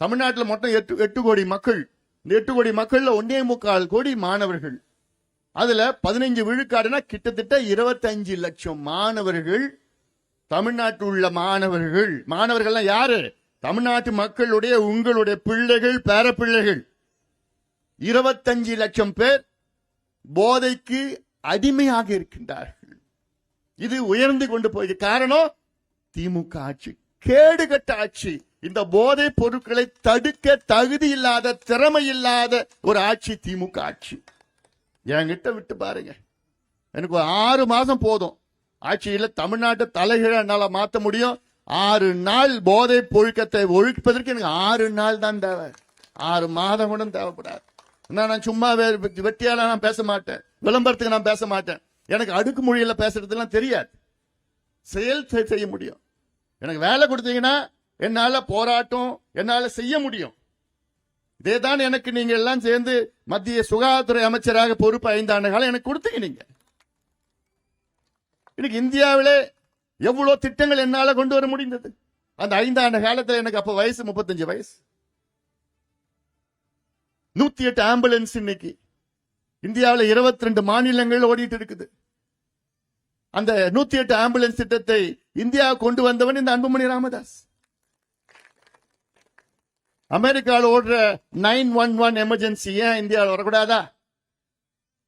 தமிழ்நாட்டில் மொத்தம் எட்டு எட்டு கோடி மக்கள். இந்த எட்டு கோடி மக்கள்ல ஒன்னே முக்கால் கோடி மாணவர்கள். அதுல பதினைஞ்சு விழுக்காடுனா கிட்டத்தட்ட இருபத்தஞ்சு லட்சம் மாணவர்கள் தமிழ்நாட்டில் உள்ள மாணவர்கள். மாணவர்கள்லாம் யாரு? தமிழ்நாட்டு மக்களுடைய உங்களுடைய பிள்ளைகள் பேரப்பிள்ளைகள். இருபத்தஞ்சு லட்சம் பேர் போதைக்கு அடிமையாக இருக்கின்றார்கள். இது உயர்ந்து கொண்டு போய் காரணம் திமுக ஆட்சி. கேடுகட்ட ஆட்சி. இந்த போதை பொருட்களை தடுக்க தகுதி இல்லாத திறமை இல்லாத ஒரு ஆட்சி திமுக ஆட்சி. என்கிட்ட விட்டு பாருங்க. எனக்கு ஒரு ஆறு மாசம் போதும். ஆட்சியில் தமிழ்நாட்டை தலைகீழ என்னால் மாற்ற முடியும். ஆறு நாள் போதை பொழுக்கத்தை ஒழிப்பதற்கு எனக்கு ஆறு நாள் தான் தேவை. ஆறு மாதம் கூட தேவைப்படாது. என்ன, நான் சும்மா வே- வெட்டியால நான் பேச மாட்டேன். விளம்பரத்துக்கு நான் பேச மாட்டேன். எனக்கு அடுக்கு மொழியில பேசுறதுலாம் தெரியாது. செயல் செய்ய முடியும். எனக்கு வேலை கொடுத்தீங்கன்னா என்னால போராட்டம் என்னால செய்ய முடியும். இதேதான் எனக்கு நீங்க எல்லாம் சேர்ந்து மத்திய சுகாதாரத்துறை அமைச்சராக பொறுப்பு ஐந்தாண்டு காலம் எனக்கு கொடுத்தீங்க நீங்க. இன்னைக்கு இந்தியாவிலே எவ்வளவு திட்டங்கள் என்னால கொண்டு வர முடிந்தது? அந்த ஐந்தாண்டு காலத்தில் எனக்கு அப்ப வயசு முப்பத்தஞ்சு வயசு. நூத்தி எட்டு ஆம்புலன்ஸ் இன்னைக்கு. இந்தியாவில் 22 ரெண்டு மாநிலங்கள் ஓடிட்டு இருக்குது. அந்த நூத்தி எட்டு ஆம்புலன்ஸ் திட்டத்தை இந்தியா கொண்டு வந்தவன் இந்த அன்புமணி ராமதாஸ். அமெரிக்காவில் ஓடுற நைன் ஒன் ஒன் எமர்ஜென்சி ஏன் இந்தியாவில் வரக்கூடாதா?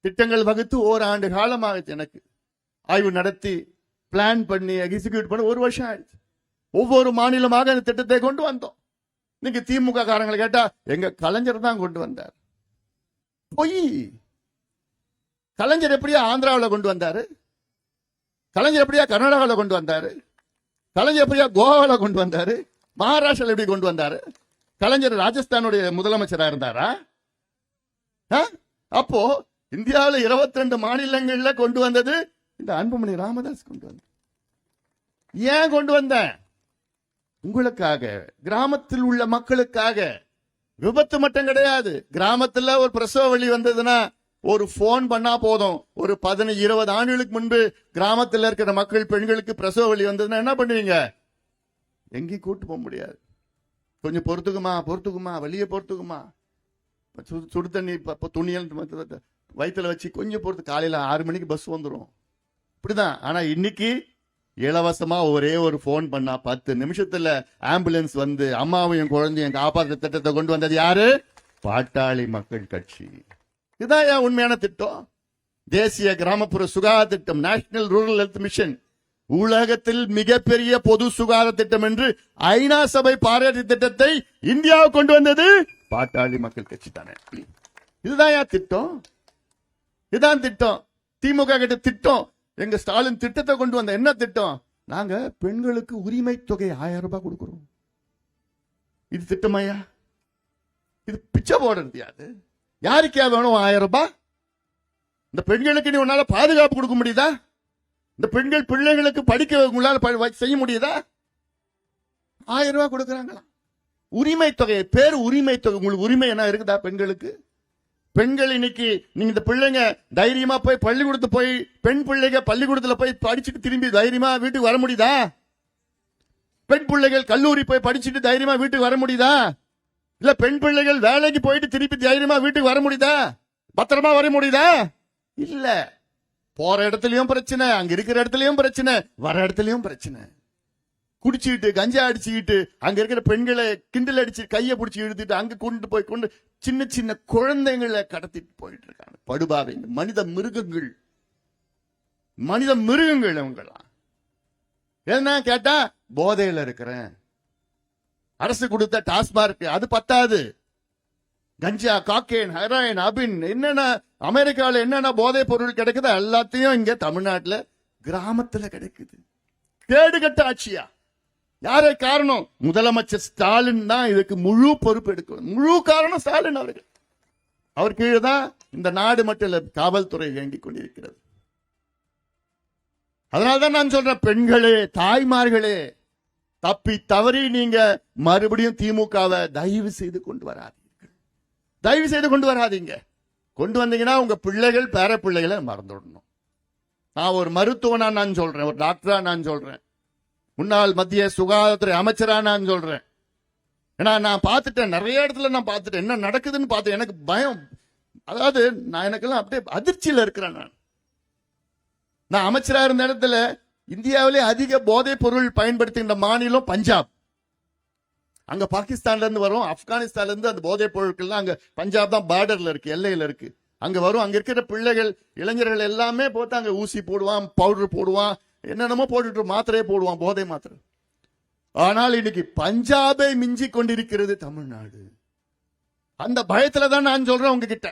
திட்டங்கள் வகுத்து ஓராண்டு காலமாகுது எனக்கு. ஆய்வு நடத்தி பிளான் பண்ணி எக்ஸிக்யூட் பண்ணி ஒரு வருஷம் ஆயிடுச்சு. ஒவ்வொரு மாநிலமாக அந்த திட்டத்தை கொண்டு வந்தோம். இன்னைக்கு திமுக காரங்களை கேட்டா எங்க கலைஞர் தான் கொண்டு வந்தார். பொய். கலைஞர் எப்படியா ஆந்திராவில் கொண்டு வந்தாரு. கலைஞர் எப்படியா கர்நாடகாவில் கொண்டு வந்தாரு? கலைஞர் எப்படியா கோவாவில் கொண்டு வந்தாரு? மகாராஷ்டிராவில் எப்படி கொண்டு வந்தாரு? கலைஞர் ராஜஸ்தானுடைய முதலமைச்சராக இருந்தாரா? ஆ? அப்போ இந்தியாவில் 22 ரெண்டு மாநிலங்கள்ல கொண்டு வந்தது இந்த அன்புமணி ராமதாஸ் கொண்டு வந்த ஏன் கொண்டு வந்தேன்? உங்களுக்காக கிராமத்தில் உள்ள மக்களுக்காக. விபத்து மட்டும் கிடையாது. கிராமத்துல ஒரு பிரசவ வழி வந்ததுன்னா ஒரு போன் பண்ணா போதும். ஒரு பதினஞ்சு இருபது ஆண்டுகளுக்கு முன்பு கிராமத்தில் இருக்கிற மக்கள் பெண்களுக்கு பிரசவ வழி வந்ததுன்னா என்ன பண்ணுவீங்க? எங்கேயும் கூட்டு போக முடியாது. கொஞ்சம் பொறுத்துக்குமா பொறுத்துக்குமா வெளியே பொறுத்துக்குமா? சு- சுடு தண்ணி இப்போ துணியல் மத்த- வச்சு கொஞ்சம் பொறுத்து காலையில் ஆறு மணிக்கு பஸ் வந்துடும் இப்படிதான். ஆனால் இன்னைக்கு இலவசமாக ஒரே ஒரு ஃபோன் பண்ணா பத்து நிமிஷத்தில் ஆம்புலன்ஸ் வந்து அம்மாவையும் குழந்தையும் காப்பாற்ற திட்டத்தை கொண்டு வந்தது யாரு? பாட்டாளி மக்கள் கட்சி. இதுதான் ஏன் உண்மையான திட்டம்? தேசிய கிராமப்புற சுகாதார திட்டம் நேஷனல் ரூரல் ஹெல்த் மிஷன் உலகத்தில் மிகப்பெரிய பொது சுகாதார திட்டம் என்று ஐநா சபை பாராட்டு திட்டத்தை இந்தியா கொண்டு வந்தது பாட்டாளி மக்கள் கட்சி தானே. இதுதான் ஏன் திட்டம்? இதுதான் திட்டம். திமுக கிட்ட திட்டம். எங்க ஸ்டாலின் திட்டத்தை கொண்டு வந்த என்ன திட்டம்? நாங்க பெண்களுக்கு உரிமை தொகை ஆயிரம் ரூபாய் கொடுக்கிறோம். இது திட்டமாயா இது பிச்சை போடுறது யாது? யாருக்கே வேணும் ஆயிரம் ரூபாய்? இந்த பெண்களுக்கு நீ உன்னால பாதுகாப்பு கொடுக்க முடியுதா? இந்த பெண்கள் பிள்ளைகளுக்கு படிக்க உங்களால செய்ய முடியுதா? ஆயிரம் ரூபாய் கொடுக்குறாங்களா? உரிமை தொகை பேர் உரிமை தொகை உங்களுக்கு உரிமை என்ன இருக்குதா பெண்களுக்கு? பெண்கள் இன்னைக்கு நீங்க இந்த பிள்ளைங்க தைரியமா போய் பள்ளிக்கூடத்து போய் பெண் பிள்ளைங்க பள்ளிக்கூடத்துல போய் படிச்சுட்டு திரும்பி தைரியமா வீட்டுக்கு வர முடியுதா? பெண் பிள்ளைகள் கல்லூரி போய் படிச்சுட்டு தைரியமா வீட்டுக்கு வர முடியுதா? இல்ல பெண் பிள்ளைகள் வேலைக்கு போயிட்டு திருப்பி தைரியமா வீட்டுக்கு வர முடியுதா? பத்திரமா வர முடியுதா? இல்ல. போற இடத்துலயும் பிரச்சனை அங்க இருக்கிற இடத்துலயும் பிரச்சனை வர இடத்துலயும் பிரச்சனை. குடிச்சுக்கிட்டு கஞ்சா அடிச்சுக்கிட்டு அங்க இருக்கிற பெண்களை கிண்டல் அடிச்சு கையை பிடிச்சி இழுத்துட்டு அங்க கொண்டு போய் கொண்டு சின்ன சின்ன குழந்தைங்களை கடத்திட்டு போயிட்டு இருக்காங்க. படுபாவை மனித மிருகங்கள். மனித மிருகங்கள் அவங்களாம் என்ன கேட்டா போதையில இருக்கிறேன். அரசு கொடுத்த டாஸ்மார்க் அது பத்தாது. கஞ்சா காக்கேன் ஹெராயின் அபின் என்னென்ன அமெரிக்காவில் என்னென்ன போதைப் பொருள் கிடைக்குதோ எல்லாத்தையும் இங்க தமிழ்நாட்டுல கிராமத்துல கிடைக்குது. கேடுகட்ட ஆட்சியா? யாரே காரணம்? முதலமைச்சர் ஸ்டாலின் தான் இதுக்கு முழு பொறுப்பு எடுக்கணும். முழு காரணம் ஸ்டாலின் அவர்கள். அவர் கீழே தான் இந்த நாடு மட்டும் இல்லை காவல்துறை வேண்டிக் கொண்டிருக்கிறது. அதனால்தான் நான் சொல்றேன் பெண்களே தாய்மார்களே தப்பி தவறி நீங்க மறுபடியும் திமுகவை தயவு செய்து கொண்டு வராதீர்கள். தயவு செய்து கொண்டு வராதீங்க. கொண்டு வந்தீங்கன்னா உங்க பிள்ளைகள் பேர பிள்ளைகளை மறந்துடணும். நான் ஒரு மருத்துவனா நான் சொல்றேன் ஒரு டாக்டரா நான் சொல்றேன். முன்னாள் மத்திய சுகாதாரத்துறை அமைச்சரா நான் சொல்றேன். ஏன்னா நான் பார்த்துட்டேன் நிறைய இடத்துல நான் பார்த்துட்டேன். என்ன நடக்குதுன்னு பார்த்தேன் எனக்கு பயம். அதாவது நான் எனக்கெல்லாம் அப்படியே அதிர்ச்சியில் இருக்கிறேன் நான். நான் அமைச்சரா இருந்த இடத்துல இந்தியாவிலே அதிக போதைப் பொருள் பயன்படுத்துகின்ற மாநிலம் பஞ்சாப். அங்க பாகிஸ்தான்ல இருந்து வரும் ஆப்கானிஸ்தான்ல இருந்து அந்த போதைப் பொருட்கள்லாம் அங்க பஞ்சாப் தான் பார்டர்ல இருக்கு எல்லையில இருக்கு. அங்க வரும் அங்க இருக்கிற பிள்ளைகள் இளைஞர்கள் எல்லாமே போட்டு அங்க ஊசி போடுவான் பவுடர் போடுவான் என்னென்னமோ போட்டுட்டு மாத்திரையே போடுவான் போதை மாத்திரை. ஆனால் இன்னைக்கு பஞ்சாபை மிஞ்சி கொண்டிருக்கிறது தமிழ்நாடு. அந்த பயத்துல தான் நான் சொல்றேன் உங்ககிட்ட.